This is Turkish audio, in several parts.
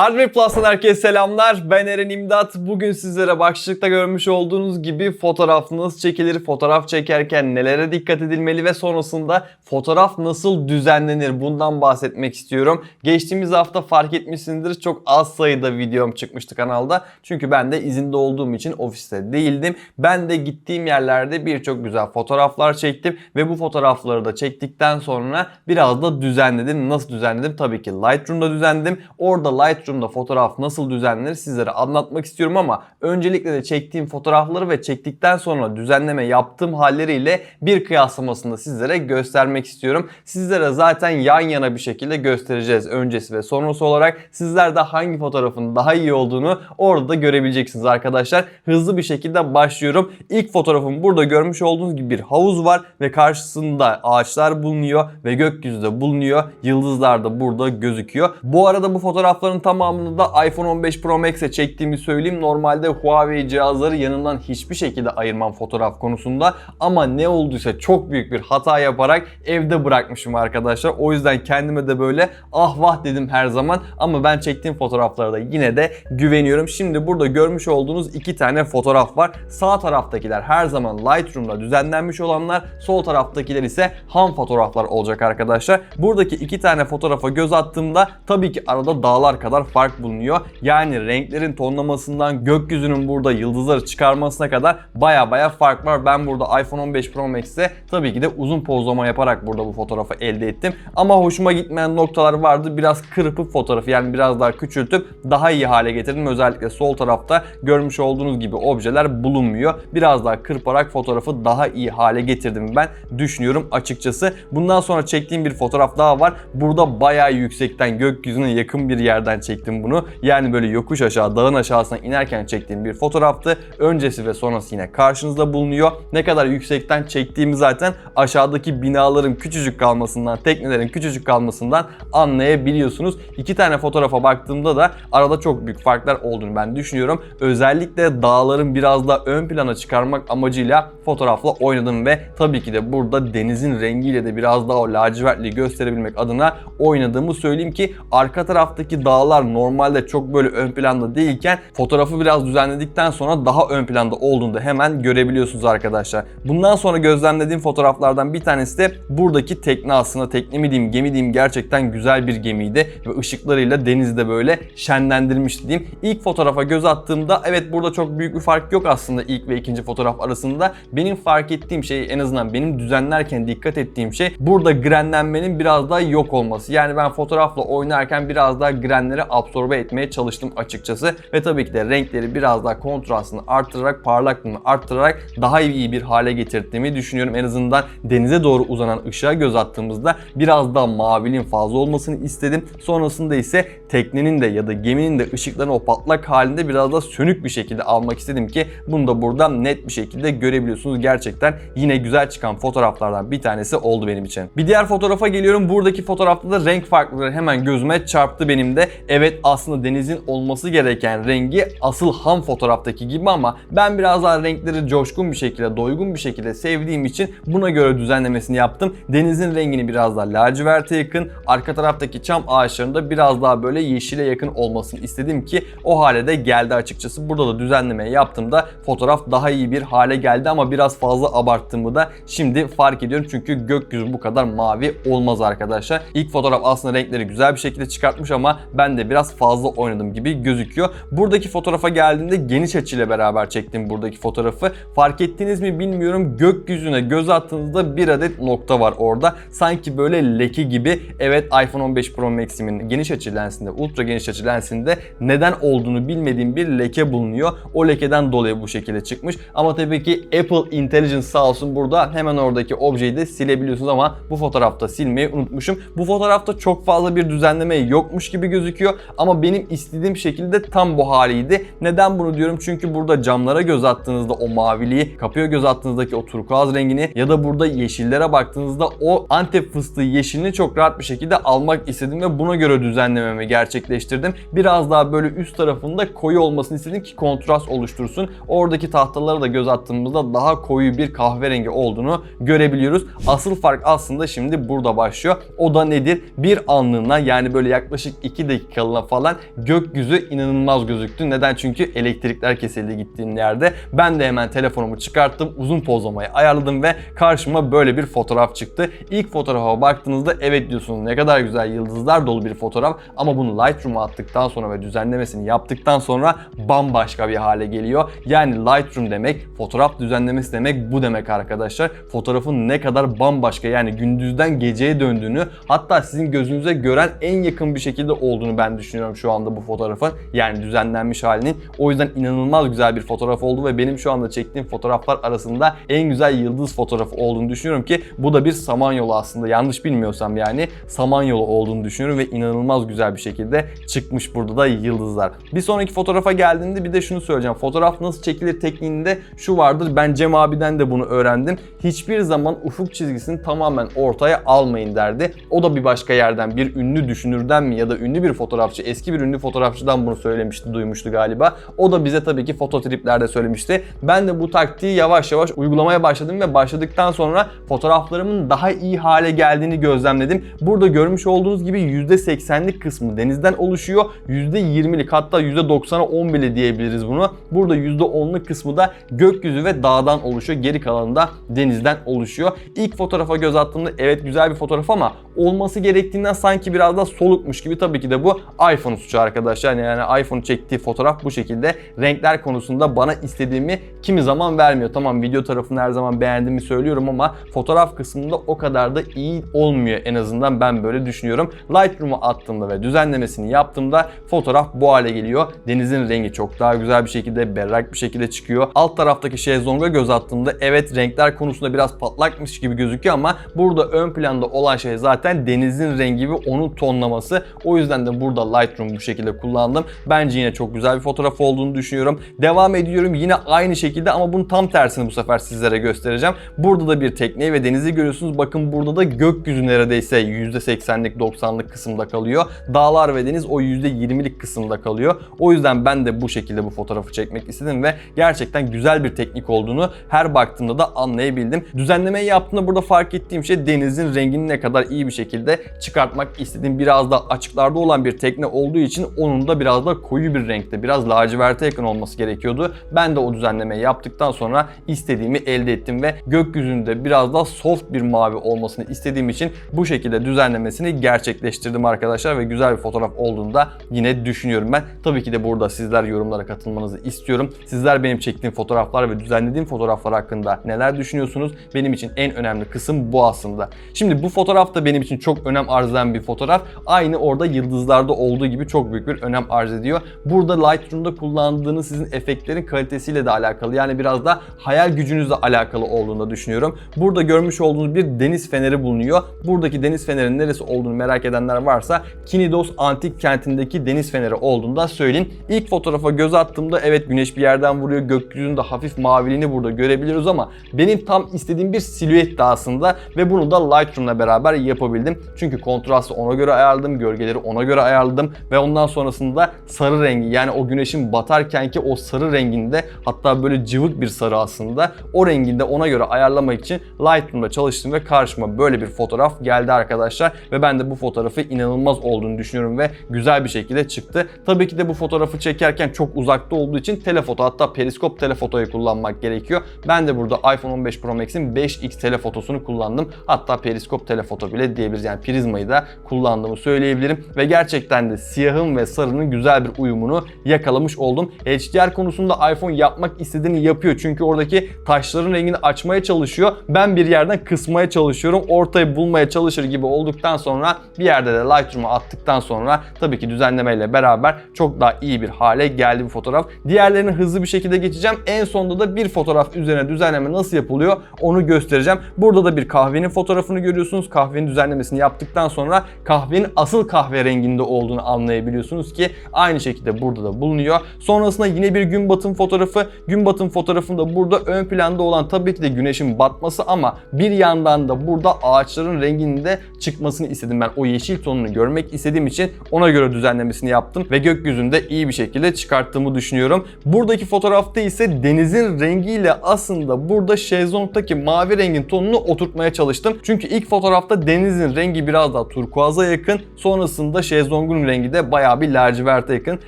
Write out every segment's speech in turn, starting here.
Hardware Plus'tan herkese selamlar. Ben Eren İmdat. Bugün sizlere başlıkta görmüş olduğunuz gibi fotoğraf nasıl çekilir, fotoğraf çekerken nelere dikkat edilmeli ve sonrasında fotoğraf nasıl düzenlenir bundan bahsetmek istiyorum. Geçtiğimiz hafta fark etmişsinizdir çok az sayıda videom çıkmıştı kanalda. Çünkü ben de izinde olduğum için ofiste değildim. Ben de gittiğim yerlerde birçok güzel fotoğraflar çektim ve bu fotoğrafları da çektikten sonra biraz da düzenledim. Nasıl düzenledim? Tabii ki Lightroom'da düzenledim. Orada Lightroom'da fotoğraf nasıl düzenlenir sizlere anlatmak istiyorum ama öncelikle de çektiğim fotoğrafları ve çektikten sonra düzenleme yaptığım halleriyle bir kıyaslamasını sizlere göstermek istiyorum. Sizlere zaten yan yana bir şekilde göstereceğiz öncesi ve sonrası olarak. Sizler de hangi fotoğrafın daha iyi olduğunu orada da görebileceksiniz arkadaşlar. Hızlı bir şekilde başlıyorum. İlk fotoğrafım burada görmüş olduğunuz gibi bir havuz var ve karşısında ağaçlar bulunuyor ve gökyüzü de bulunuyor. Yıldızlar da burada gözüküyor. Bu arada bu fotoğrafların tamamını da iPhone 15 Pro Max'e çektiğimi söyleyeyim. Normalde Huawei cihazları yanından hiçbir şekilde ayırmam fotoğraf konusunda. Ama ne olduysa çok büyük bir hata yaparak evde bırakmışım arkadaşlar. O yüzden kendime de böyle ah vah dedim her zaman. Ama ben çektiğim fotoğraflara da yine de güveniyorum. Şimdi burada görmüş olduğunuz iki tane fotoğraf var. Sağ taraftakiler her zaman Lightroom'da düzenlenmiş olanlar. Sol taraftakiler ise ham fotoğraflar olacak arkadaşlar. Buradaki iki tane fotoğrafa göz attığımda tabii ki arada dağlar kadar fark bulunuyor. Yani renklerin tonlamasından gökyüzünün burada yıldızları çıkarmasına kadar baya baya fark var. Ben burada iPhone 15 Pro Max'te tabii ki de uzun pozlama yaparak burada bu fotoğrafı elde ettim. Ama hoşuma gitmeyen noktalar vardı. Biraz kırpıp fotoğrafı yani biraz daha küçültüp daha iyi hale getirdim. Özellikle sol tarafta görmüş olduğunuz gibi objeler bulunmuyor. Biraz daha kırparak fotoğrafı daha iyi hale getirdim ben düşünüyorum açıkçası. Bundan sonra çektiğim bir fotoğraf daha var. Burada bayağı yüksekten gökyüzüne yakın bir yerden çektim bunu. Yani böyle yokuş aşağı dağın aşağısına inerken çektiğim bir fotoğraftı. Öncesi ve sonrası yine karşınızda bulunuyor. Ne kadar yüksekten çektiğimi zaten aşağıdaki binaların küçücük kalmasından, teknelerin küçücük kalmasından anlayabiliyorsunuz. İki tane fotoğrafa baktığımda da arada çok büyük farklar olduğunu ben düşünüyorum. Özellikle dağların biraz daha ön plana çıkarmak amacıyla fotoğrafla oynadım ve tabii ki de burada denizin rengiyle de biraz daha o lacivertliği gösterebilmek adına oynadığımı söyleyeyim ki arka taraftaki dağlar normalde çok böyle ön planda değilken fotoğrafı biraz düzenledikten sonra daha ön planda olduğunu da hemen görebiliyorsunuz arkadaşlar. Bundan sonra gözlemlediğim fotoğraflardan bir tanesi de buradaki tekne aslında tekne mi diyeyim gemi diyeyim gerçekten güzel bir gemiydi ve ışıklarıyla denizde böyle şenlendirmişti diyeyim. İlk fotoğrafa göz attığımda evet burada çok büyük bir fark yok aslında ilk ve ikinci fotoğraf arasında. Benim fark ettiğim şey en azından benim düzenlerken dikkat ettiğim şey burada grenlenmenin biraz daha yok olması. Yani ben fotoğrafla oynarken biraz daha grenleri absorbe etmeye çalıştım açıkçası. Ve tabii ki de renkleri biraz daha kontrastını arttırarak, parlaklığını arttırarak daha iyi bir hale getirdiğimi düşünüyorum. En azından denize doğru uzanan ışığa göz attığımızda biraz daha mavinin fazla olmasını istedim. Sonrasında ise teknenin de ya da geminin de ışıklarını o patlak halinde biraz daha sönük bir şekilde almak istedim ki bunu da buradan net bir şekilde görebiliyorsunuz. Gerçekten yine güzel çıkan fotoğraflardan bir tanesi oldu benim için. Bir diğer fotoğrafa geliyorum. Buradaki fotoğrafta da renk farklılıkları hemen gözüme çarptı benim de. Evet aslında denizin olması gereken rengi asıl ham fotoğraftaki gibi ama ben biraz daha renkleri coşkun bir şekilde, doygun bir şekilde sevdiğim için buna göre düzenlemesini yaptım. Denizin rengini biraz daha laciverte yakın, arka taraftaki çam ağaçlarında biraz daha böyle yeşile yakın olmasını istedim ki o hale de geldi açıkçası. Burada da düzenlemeyi yaptığımda fotoğraf daha iyi bir hale geldi ama biraz fazla abarttığımı da şimdi fark ediyorum. Çünkü gökyüzü bu kadar mavi olmaz arkadaşlar. İlk fotoğraf aslında renkleri güzel bir şekilde çıkartmış ama ben de biraz fazla oynadım gibi gözüküyor. Buradaki fotoğrafa geldiğimde geniş açıyla beraber çektim buradaki fotoğrafı. Fark ettiniz mi bilmiyorum. Gökyüzüne göz attığınızda bir adet nokta var orada. Sanki böyle leke gibi. Evet iPhone 15 Pro Max'imin geniş açı lensinde, ultra geniş açı lensinde neden olduğunu bilmediğim bir leke bulunuyor. O lekeden dolayı bu şekilde çıkmış. Ama tabii ki Apple Intelligence sağ olsun burada hemen oradaki objeyi de silebiliyorsunuz ama bu fotoğrafta silmeyi unutmuşum. Bu fotoğrafta çok fazla bir düzenleme yokmuş gibi gözüküyor ama benim istediğim şekilde tam bu haliydi. Neden bunu diyorum? Çünkü burada camlara göz attığınızda o maviliği, kapıya göz attığınızdaki o turkuaz rengini ya da burada yeşillere baktığınızda o Antep fıstığı yeşilini çok rahat bir şekilde almak istedim ve buna göre düzenlememi gerçekleştirdim. Biraz daha böyle üst tarafında koyu olmasını istedim ki kontrast oluştursun. Oradaki tahtalara da göz attığımızda daha koyu bir kahverengi olduğunu görebiliyoruz. Asıl fark aslında şimdi burada başlıyor. O da nedir? Bir anlığına yani böyle yaklaşık 2 dakika dakikalığına falan gökyüzü inanılmaz gözüktü. Neden? Çünkü elektrikler kesildi gittiğim yerde. Ben de hemen telefonumu çıkarttım, uzun pozlamayı ayarladım ve karşıma böyle bir fotoğraf çıktı. İlk fotoğrafa baktığınızda evet diyorsunuz ne kadar güzel yıldızlar dolu bir fotoğraf ama bunu Lightroom'a attıktan sonra ve düzenlemesini yaptıktan sonra bambaşka bir hale geliyor. Yani Lightroom demek, fotoğraf düzenlemesi demek bu demek arkadaşlar. Fotoğrafın ne kadar bambaşka yani gündüzden geceye döndüğünü hatta sizin gözünüze gören en yakın bir şekilde olduğunu ben düşünüyorum şu anda bu fotoğrafın. Yani düzenlenmiş halinin. O yüzden inanılmaz güzel bir fotoğraf oldu ve benim şu anda çektiğim fotoğraflar arasında en güzel yıldız fotoğrafı olduğunu düşünüyorum ki bu da bir samanyolu aslında. Yanlış bilmiyorsam yani samanyolu olduğunu düşünüyorum ve inanılmaz güzel bir şekilde çıkmış burada da yıldızlar. Bir sonraki fotoğrafa geldiğinde bir de şunu söyleyeceğim. Fotoğraf nasıl çekilir tekniğinde şu vardır. Ben Cem abiden de bunu öğrendim. Hiçbir zaman ufuk çizgisini tamamen ortaya almayın derdi. O da bir başka yerden bir ünlü düşünürden mi ya da ünlü bir fotoğrafçı, eski bir ünlü fotoğrafçıdan bunu söylemişti, duymuştu galiba. O da bize tabii ki fototriplerde söylemişti. Ben de bu taktiği yavaş yavaş uygulamaya başladım ve başladıktan sonra fotoğraflarımın daha iyi hale geldiğini gözlemledim. Burada görmüş olduğunuz gibi %80'lik kısmı denizden oluşuyor. %20'lik hatta %90'a 10 bile diyebiliriz bunu. Burada %10'luk kısmı da gökyüzü ve dağdan oluşuyor. Geri kalanı da denizden oluşuyor. İlk fotoğrafa göz attığımda evet güzel bir fotoğraf ama olması gerektiğinden sanki biraz da solukmuş gibi tabii ki de bu iPhone suçu arkadaşlar. Yani, iPhone çektiği fotoğraf bu şekilde renkler konusunda bana istediğimi kimi zaman vermiyor. Tamam video tarafını her zaman beğendiğimi söylüyorum ama fotoğraf kısmında o kadar da iyi olmuyor en azından ben böyle düşünüyorum. Lightroom'a attığımda ve düzenlemesini yaptığımda fotoğraf bu hale geliyor. Denizin rengi çok daha güzel bir şekilde berrak bir şekilde çıkıyor. Alt taraftaki şezlonga göz attığımda evet renkler konusunda biraz patlakmış gibi gözüküyor ama burada ön planda olan şey zaten denizin rengi ve onun tonlaması. O yüzden de burada Lightroom bu şekilde kullandım. Bence yine çok güzel bir fotoğraf olduğunu düşünüyorum. Devam ediyorum yine aynı şekilde ama bunun tam tersini bu sefer sizlere göstereceğim. Burada da bir tekneyi ve denizi görüyorsunuz. Bakın burada da gökyüzü neredeyse %80'lik 90'lık kısımda kalıyor. Dağlar ve deniz o %20'lik kısımda kalıyor. O yüzden ben de bu şekilde bu fotoğrafı çekmek istedim ve gerçekten güzel bir teknik olduğunu her baktığımda da anlayabildim. Düzenlemeyi yaptığımda burada fark ettiğim şey denizin rengini ne kadar iyi bir şekilde çıkartmak istediğim biraz da açıklarda olan bir tekne olduğu için onun da biraz da koyu bir renkte, biraz laciverte yakın olması gerekiyordu. Ben de o düzenlemeyi yaptıktan sonra istediğimi elde ettim ve gökyüzünde biraz daha soft bir mavi olmasını istediğim için bu şekilde düzenlemesini gerçekleştirdim arkadaşlar ve güzel bir fotoğraf olduğunu da yine düşünüyorum ben. Tabii ki de burada sizler yorumlara katılmanızı istiyorum. Sizler benim çektiğim fotoğraflar ve düzenlediğim fotoğraflar hakkında neler düşünüyorsunuz? Benim için en önemli kısım bu aslında. Şimdi bu fotoğraf da benim için çok önem arz eden bir fotoğraf. Aynı orada yıldızlarda olduğu gibi çok büyük bir önem arz ediyor. Burada Lightroom'da kullandığınız sizin efektlerin kalitesiyle de alakalı. Yani biraz da hayal gücünüzle alakalı olduğunu düşünüyorum. Burada görmüş olduğunuz bir deniz feneri bulunuyor. Buradaki deniz fenerinin neresi olduğunu merak edenler varsa Kinidos antik kentindeki deniz feneri olduğunu da söyleyeyim. İlk fotoğrafa göz attığımda evet güneş bir yerden vuruyor. Gökyüzünde hafif maviliğini burada görebiliyoruz ama benim tam istediğim bir silüetti aslında ve bunu da Lightroom'la beraber yapabildim. Çünkü kontrastı ona göre ayarladım, gölgeleri ona göre ayarladım ve ondan sonrasında sarı rengi yani o güneşin batarkenki o sarı renginde hatta böyle cıvık bir sarı aslında o renginde ona göre ayarlamak için Lightroom'da çalıştım ve karşıma böyle bir fotoğraf geldi arkadaşlar ve ben de bu fotoğrafı inanılmaz olduğunu düşünüyorum ve güzel bir şekilde çıktı. Tabii ki de bu fotoğrafı çekerken çok uzakta olduğu için telefoto hatta periskop telefotoyu kullanmak gerekiyor. Ben de burada iPhone 15 Pro Max'in 5x telefotosunu kullandım. Hatta periskop telefoto bile diyebiliriz. Yani prizmayı da kullandığımı söyleyebilirim ve gerçekten de siyahın ve sarının güzel bir uyumunu yakalamış oldum. HDR konusunda iPhone yapmak istediğini yapıyor. Çünkü oradaki taşların rengini açmaya çalışıyor. Ben bir yerden kısmaya çalışıyorum. Ortayı bulmaya çalışır gibi olduktan sonra bir yerde de Lightroom'a attıktan sonra tabii ki düzenlemeyle beraber çok daha iyi bir hale geldi bu fotoğraf. Diğerlerini hızlı bir şekilde geçeceğim. En sonunda da bir fotoğraf üzerine düzenleme nasıl yapılıyor onu göstereceğim. Burada da bir kahvenin fotoğrafını görüyorsunuz. Kahvenin düzenlemesini yaptıktan sonra kahvenin asıl kahve renginde olduğunu anlayabiliyorsunuz ki aynı şekilde burada da bulunuyor. Sonrasında yine bir gün batım fotoğrafı. Gün batım fotoğrafında burada ön planda olan tabii ki de güneşin batması ama bir yandan da burada ağaçların renginin de çıkmasını istedim ben. O yeşil tonunu görmek istediğim için ona göre düzenlemesini yaptım ve gökyüzünde iyi bir şekilde çıkarttığımı düşünüyorum. Buradaki fotoğrafta ise denizin rengiyle aslında burada şezlongdaki mavi rengin tonunu oturtmaya çalıştım. Çünkü ilk fotoğrafta denizin rengi biraz daha turkuaza yakın. Sonrasında şezlongun Uygun rengi de bayağı bir laciverte yakın.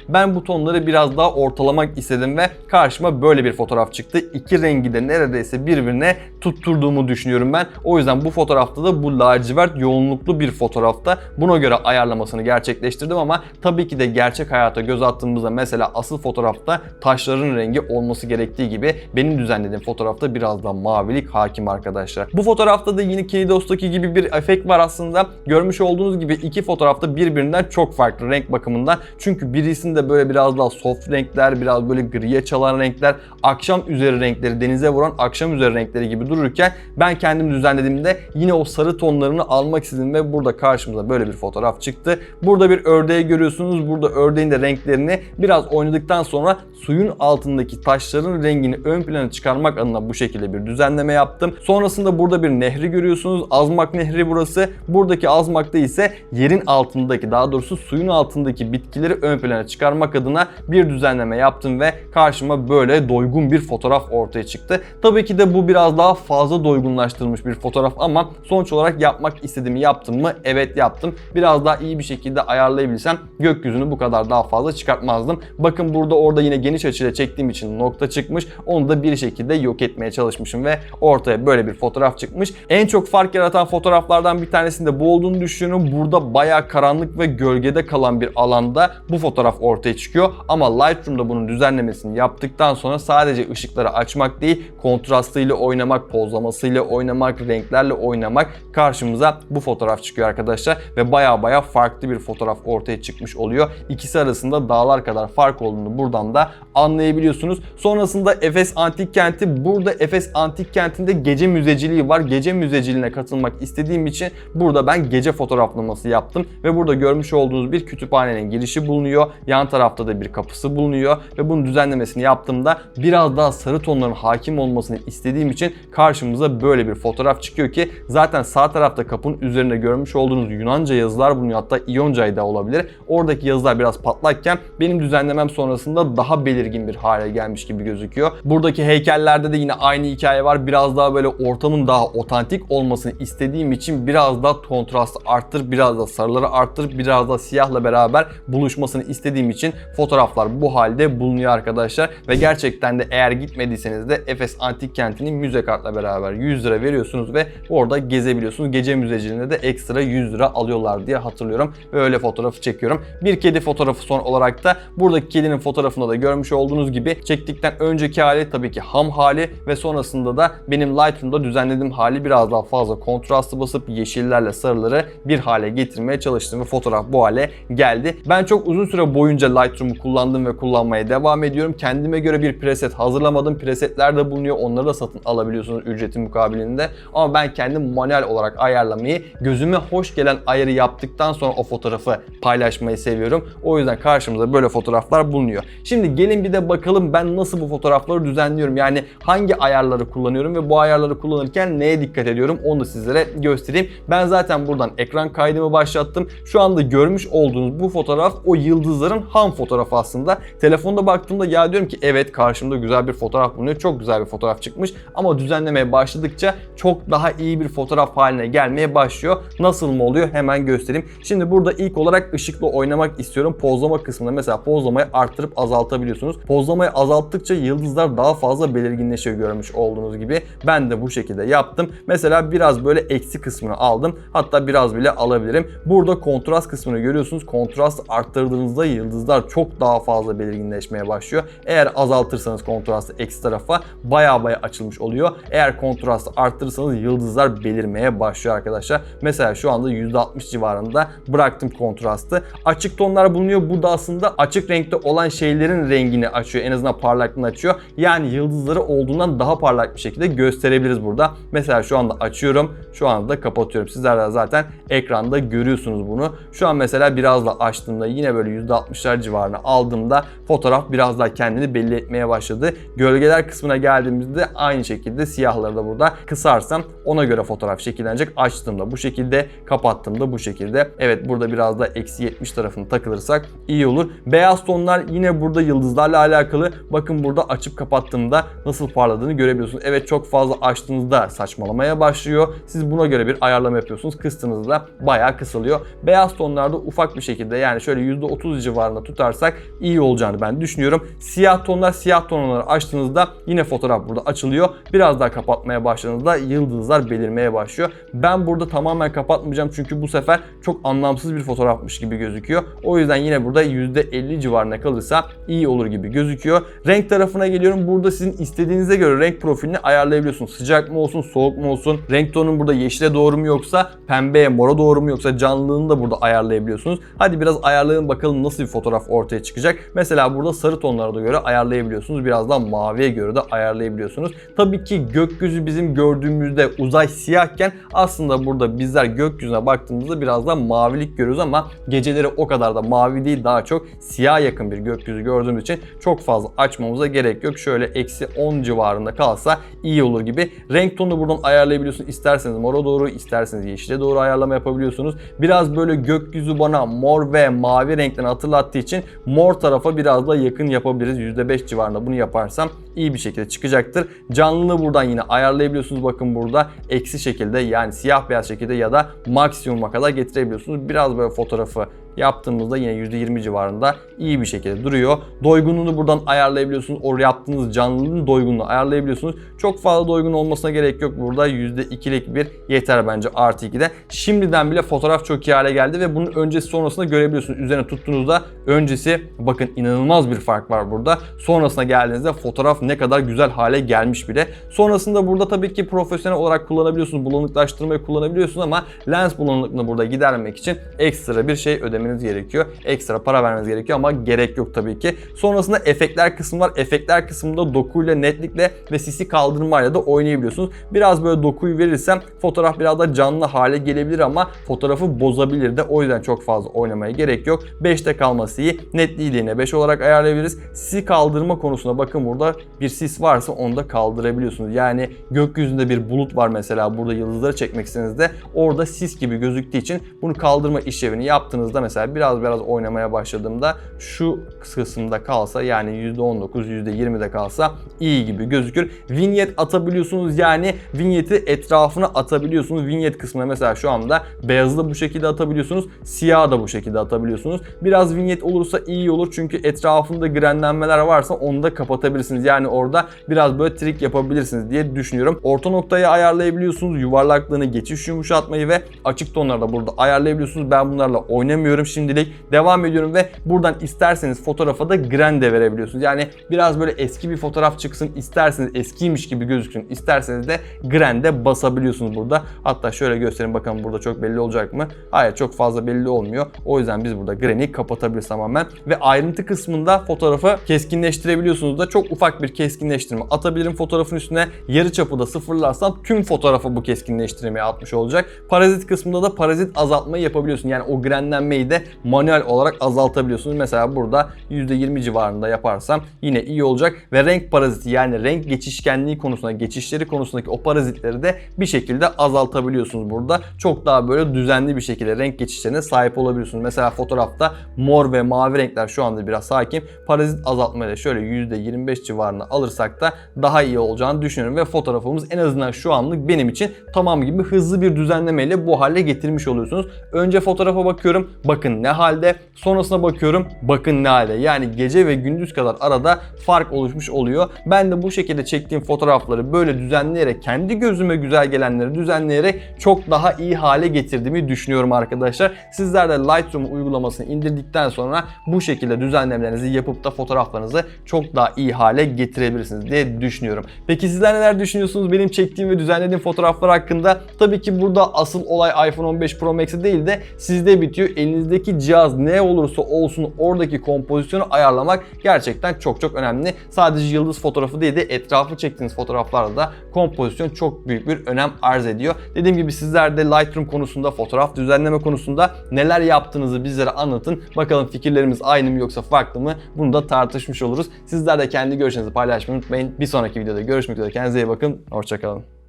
Ben bu tonları biraz daha ortalamak istedim ve karşıma böyle bir fotoğraf çıktı. İki rengi de neredeyse birbirine tutturduğumu düşünüyorum ben. O yüzden bu fotoğrafta da bu lacivert yoğunluklu bir fotoğrafta buna göre ayarlamasını gerçekleştirdim ama tabii ki de gerçek hayata göz attığımızda mesela asıl fotoğrafta taşların rengi olması gerektiği gibi benim düzenlediğim fotoğrafta biraz daha mavilik hakim arkadaşlar. Bu fotoğrafta da yine Kinidos'taki gibi bir efekt var aslında. Görmüş olduğunuz gibi iki fotoğrafta birbirinden çok farklı renk bakımından. Çünkü birisinde böyle biraz daha soft renkler, biraz böyle griye çalan renkler, akşam üzeri renkleri, denize vuran akşam üzeri renkleri gibi dururken ben kendim düzenlediğimde yine o sarı tonlarını almak istedim ve burada karşımıza böyle bir fotoğraf çıktı. Burada bir ördeği görüyorsunuz. Burada ördeğin de renklerini biraz oynadıktan sonra suyun altındaki taşların rengini ön plana çıkarmak adına bu şekilde bir düzenleme yaptım. Sonrasında burada bir nehri görüyorsunuz. Azmak Nehri burası. Buradaki Azmak'ta ise yerin altındaki daha doğrusu suyun altındaki bitkileri ön plana çıkarmak adına bir düzenleme yaptım ve karşıma böyle doygun bir fotoğraf ortaya çıktı. Tabii ki de bu biraz daha fazla doygunlaştırılmış bir fotoğraf ama sonuç olarak yapmak istediğimi yaptım mı? Evet yaptım. Biraz daha iyi bir şekilde ayarlayabilsem gökyüzünü bu kadar daha fazla çıkartmazdım. Bakın burada orada yine geniş açıyla çektiğim için nokta çıkmış. Onu da bir şekilde yok etmeye çalışmışım ve ortaya böyle bir fotoğraf çıkmış. En çok fark yaratan fotoğraflardan bir tanesinde bu olduğunu düşünüyorum. Burada bayağı karanlık ve gölgede kalan bir alanda bu fotoğraf ortaya çıkıyor. Ama Lightroom'da bunun düzenlemesini yaptıktan sonra sadece ışıkları açmak değil, kontrastıyla oynamak, pozlamasıyla oynamak, renklerle oynamak karşımıza bu fotoğraf çıkıyor arkadaşlar. Ve baya baya farklı bir fotoğraf ortaya çıkmış oluyor. İkisi arasında dağlar kadar fark olduğunu buradan da anlayabiliyorsunuz. Sonrasında Efes Antik Kenti. Burada Efes Antik Kenti'nde gece müzeciliği var. Gece müzeciliğine katılmak istediğim için burada ben gece fotoğraflaması yaptım. Ve burada görmüş olduğunuz bir kütüphanenin girişi bulunuyor. Yan tarafta da bir kapısı bulunuyor. Ve bunun düzenlemesini yaptığımda biraz daha sarı tonların hakim olmasını istediğim için karşımıza böyle bir fotoğraf çıkıyor ki zaten sağ tarafta kapının üzerinde görmüş olduğunuz Yunanca yazılar bulunuyor. Hatta İyonca'yı da olabilir. Oradaki yazılar biraz patlakken benim düzenlemem sonrasında daha belirgin bir hale gelmiş gibi gözüküyor. Buradaki heykellerde de yine aynı hikaye var. Biraz daha böyle ortamın daha otantik olmasını istediğim için biraz daha kontrastı arttır, biraz da sarıları arttır, biraz da siyahla beraber buluşmasını istediğim için fotoğraflar bu halde bulunuyor arkadaşlar. Ve gerçekten de eğer gitmediyseniz de Efes Antik Kenti'nin müze kartla beraber 100 lira veriyorsunuz ve orada gezebiliyorsunuz. Gece müzeciliğinde de ekstra 100 lira alıyorlar diye hatırlıyorum ve öyle fotoğrafı çekiyorum. Bir kedi fotoğrafı son olarak da buradaki kedinin fotoğrafında da görmüş olduğunuz gibi çektikten önceki hali tabii ki ham hali ve sonrasında da benim Lightroom'da düzenlediğim hali biraz daha fazla kontrastı basıp yeşillerle sarıları bir hale getirmeye çalıştım ve fotoğraf bu hale geldi. Ben çok uzun süre boyunca Lightroom'u kullandım ve kullanmaya devam ediyorum. Kendime göre bir preset hazırlamadım. Presetler de bulunuyor. Onları da satın alabiliyorsunuz ücreti mukabilinde. Ama ben kendim manuel olarak ayarlamayı, gözüme hoş gelen ayarı yaptıktan sonra o fotoğrafı paylaşmayı seviyorum. O yüzden karşımıza böyle fotoğraflar bulunuyor. Şimdi gelin bir de bakalım ben nasıl bu fotoğrafları düzenliyorum. Yani hangi ayarları kullanıyorum ve bu ayarları kullanırken neye dikkat ediyorum onu da sizlere göstereyim. Ben zaten buradan ekran kaydımı başlattım. Şu anda görmüş olduğunuz bu fotoğraf o yıldızların ham fotoğrafı aslında. Telefonda baktığımda ya diyorum ki evet karşımda güzel bir fotoğraf bulunuyor. Çok güzel bir fotoğraf çıkmış ama düzenlemeye başladıkça çok daha iyi bir fotoğraf haline gelmeye başlıyor. Nasıl mı oluyor hemen göstereyim. Şimdi burada ilk olarak ışıkla oynamak istiyorum. Pozlama kısmında mesela pozlamayı arttırıp azaltabiliyorsunuz. Pozlamayı azalttıkça yıldızlar daha fazla belirginleşiyor görmüş olduğunuz gibi. Ben de bu şekilde yaptım. Mesela biraz böyle eksi kısmını aldım. Hatta biraz bile alabilirim. Burada kontrast kısmını görüyorsunuz. Kontrast arttırdığınızda yıldızlar çok daha fazla belirginleşmeye başlıyor. Eğer azaltırsanız kontrastı eksi tarafa baya baya açılmış oluyor. Eğer kontrastı arttırırsanız yıldızlar belirmeye başlıyor arkadaşlar. Mesela şu anda %60 civarında bıraktım kontrastı. Açık tonlar bulunuyor. Bu da aslında açık renkte olan şeylerin rengini açıyor. En azından parlaklığını açıyor. Yani yıldızları olduğundan daha parlak bir şekilde gösterebiliriz burada. Mesela şu anda açıyorum. Şu anda da kapatıyorum. Sizler de zaten ekranda görüyorsunuz bunu. Şu an mesela biraz da açtığımda yine böyle %60'lar civarına aldığımda fotoğraf biraz daha kendini belli etmeye başladı. Gölgeler kısmına geldiğimizde aynı şekilde siyahları da burada kısarsam ona göre fotoğraf şekillenecek. Açtığımda bu şekilde, kapattığımda bu şekilde. Evet burada biraz da eksi 70 tarafını takılırsak iyi olur. Beyaz tonlar yine burada yıldızlarla alakalı. Bakın burada açıp kapattığımda nasıl parladığını görebiliyorsunuz. Evet çok fazla açtığınızda saçmalamaya başlıyor. Siz buna göre bir ayarlama yapıyorsunuz. Kıstığınızda bayağı kısılıyor. Beyaz tonlarda ufak bir şekilde yani şöyle %30 civarında tutarsak iyi olacağını ben düşünüyorum. Siyah tonlar siyah tonları açtığınızda yine fotoğraf burada açılıyor. Biraz daha kapatmaya başladığınızda yıldızlar belirmeye başlıyor. Ben burada tamamen kapatmayacağım çünkü bu sefer çok anlamsız bir fotoğrafmış gibi gözüküyor. O yüzden yine burada %50 civarına kalırsa iyi olur gibi gözüküyor. Renk tarafına geliyorum. Burada sizin istediğinize göre renk profilini ayarlayabiliyorsunuz. Sıcak mı olsun, soğuk mu olsun, renk tonun burada yeşile doğru mu yoksa pembeye, mora doğru mu yoksa canlılığını da burada ayarlayabiliyorsunuz. Hadi biraz ayarlayalım bakalım nasıl bir fotoğraf ortaya çıkacak. Mesela burada sarı tonlara da göre ayarlayabiliyorsunuz. Birazdan maviye göre de ayarlayabiliyorsunuz. Tabii ki gökyüzü bizim gördüğümüzde uzay siyahken aslında burada bizler gökyüzüne baktığımızda biraz da mavilik görüyoruz ama geceleri o kadar da mavi değil daha çok siyah yakın bir gökyüzü gördüğümüz için çok fazla açmamıza gerek yok. Şöyle eksi 10 civarında kalsa iyi olur gibi. Renk tonunu buradan ayarlayabiliyorsunuz. İsterseniz mora doğru, isterseniz yeşile doğru ayarlama yapabiliyorsunuz. Biraz böyle gökyüzü bana mor ve mavi renklerini hatırlattığı için mor tarafa biraz da yakın yapabiliriz. %5 civarında bunu yaparsam iyi bir şekilde çıkacaktır. Canlılığı buradan yine ayarlayabiliyorsunuz. Bakın burada eksi şekilde yani siyah beyaz şekilde ya da maksimuma kadar getirebiliyorsunuz. Biraz böyle fotoğrafı yaptığımızda yine %20 civarında iyi bir şekilde duruyor. Doygunluğunu buradan ayarlayabiliyorsunuz. O yaptığınız canlılığın doygunluğunu ayarlayabiliyorsunuz. Çok fazla doygun olmasına gerek yok. Burada %2'lik bir yeter bence artı 2'de. Şimdiden bile fotoğraf çok iyi hale geldi ve bunun öncesi sonrasında görebiliyorsunuz. Üzerine tuttuğunuzda öncesi bakın inanılmaz bir fark var burada. Sonrasına geldiğinizde fotoğraf ne kadar güzel hale gelmiş bile. Sonrasında burada tabii ki profesyonel olarak kullanabiliyorsunuz. Bulanıklaştırmayı kullanabiliyorsunuz ama lens bulanıklığını burada gidermek için ekstra bir şey ödemeniz gerekiyor. Ekstra para vermeniz gerekiyor ama gerek yok tabii ki. Sonrasında efektler kısmı var. Efektler kısmında dokuyla, netlikle ve sisi kaldırmayla da oynayabiliyorsunuz. Biraz böyle dokuyu verirsem fotoğraf biraz da canlı hale gelebilir ama fotoğrafı bozabilir de. O yüzden çok fazla oynamaya gerek yok. 5'te kalması iyi. Netliği de yine 5 olarak ayarlayabiliriz. Sisi kaldırma konusunda bakın burada bir sis varsa onu da kaldırabiliyorsunuz. Yani gökyüzünde bir bulut var mesela burada yıldızları çekmek istediğinizde orada sis gibi gözüktüğü için bunu kaldırma işlevini yaptığınızda mesela biraz biraz oynamaya başladığımda şu kısımda kalsa yani %19 %20'de kalsa iyi gibi gözükür. Vinyet atabiliyorsunuz yani vinyeti etrafına atabiliyorsunuz. Vinyet kısmına mesela şu anda beyazı da bu şekilde atabiliyorsunuz. Siyahı da bu şekilde atabiliyorsunuz. Biraz vinyet olursa iyi olur çünkü etrafında grenlenmeler varsa onu da kapatabilirsiniz. Yani orada biraz böyle trik yapabilirsiniz diye düşünüyorum. Orta noktayı ayarlayabiliyorsunuz. Yuvarlaklığını, geçiş yumuşatmayı ve açık tonları da burada ayarlayabiliyorsunuz. Ben bunlarla oynamıyorum şimdilik. Devam ediyorum ve buradan isterseniz fotoğrafa da gren de verebiliyorsunuz. Yani biraz böyle eski bir fotoğraf çıksın isterseniz eskiymiş gibi gözüksün. isterseniz de gren de basabiliyorsunuz burada. Hatta şöyle göstereyim bakalım burada çok belli olacak mı? Hayır çok fazla belli olmuyor. O yüzden biz burada greni kapatabiliriz tamamen. Ve ayrıntı kısmında fotoğrafı keskinleştirebiliyorsunuz da çok ufak bir keskinleştirme atabilirim fotoğrafın üstüne. Yarı çapı da sıfırlarsam tüm fotoğrafa bu keskinleştirmeyi atmış olacak. Parazit kısmında da parazit azaltmayı yapabiliyorsun. Yani o grenlenmeyi de manuel olarak azaltabiliyorsunuz. Mesela burada %20 civarında yaparsam yine iyi olacak ve renk paraziti yani renk geçişkenliği konusunda, geçişleri konusundaki o parazitleri de bir şekilde azaltabiliyorsunuz burada. Çok daha böyle düzenli bir şekilde renk geçişlerine sahip olabiliyorsunuz. Mesela fotoğrafta mor ve mavi renkler şu anda biraz hakim. Parazit azaltmayla şöyle %25 civarına alırsak da daha iyi olacağını düşünüyorum ve fotoğrafımız en azından şu anlık benim için tamam gibi hızlı bir düzenlemeyle bu hale getirmiş oluyorsunuz. Önce fotoğrafa bakıyorum. Bakın ne halde. Sonrasına bakıyorum. Bakın ne halde. Yani gece ve gündüz kadar arada fark oluşmuş oluyor. Ben de bu şekilde çektiğim fotoğrafları böyle düzenleyerek kendi gözüme güzel gelenleri düzenleyerek çok daha iyi hale getirdiğimi düşünüyorum arkadaşlar. Sizler de Lightroom uygulamasını indirdikten sonra bu şekilde düzenlemelerinizi yapıp da fotoğraflarınızı çok daha iyi hale getirebilirsiniz diye düşünüyorum. Peki sizler neler düşünüyorsunuz benim çektiğim ve düzenlediğim fotoğraflar hakkında? Tabii ki burada asıl olay iPhone 15 Pro Max'e değil de sizde bitiyor. Elinizdeki cihaz ne olursa olsun oradaki kompozisyonu ayarlamak gerçekten çok çok önemli. Sadece yıldız fotoğrafı değil de etrafı çektiğiniz fotoğraflarda da kompozisyon çok büyük bir önem arz ediyor. Dediğim gibi sizler de Lightroom konusunda, fotoğraf düzenleme konusunda neler yaptığınızı bizlere anlatın. Bakalım fikirlerimiz aynı mı yoksa farklı mı? Bunu da tartışmış oluruz. Sizler de kendi görüşlerinizi paylaşmayı unutmayın. Bir sonraki videoda görüşmek üzere. Kendinize iyi bakın. Hoşçakalın.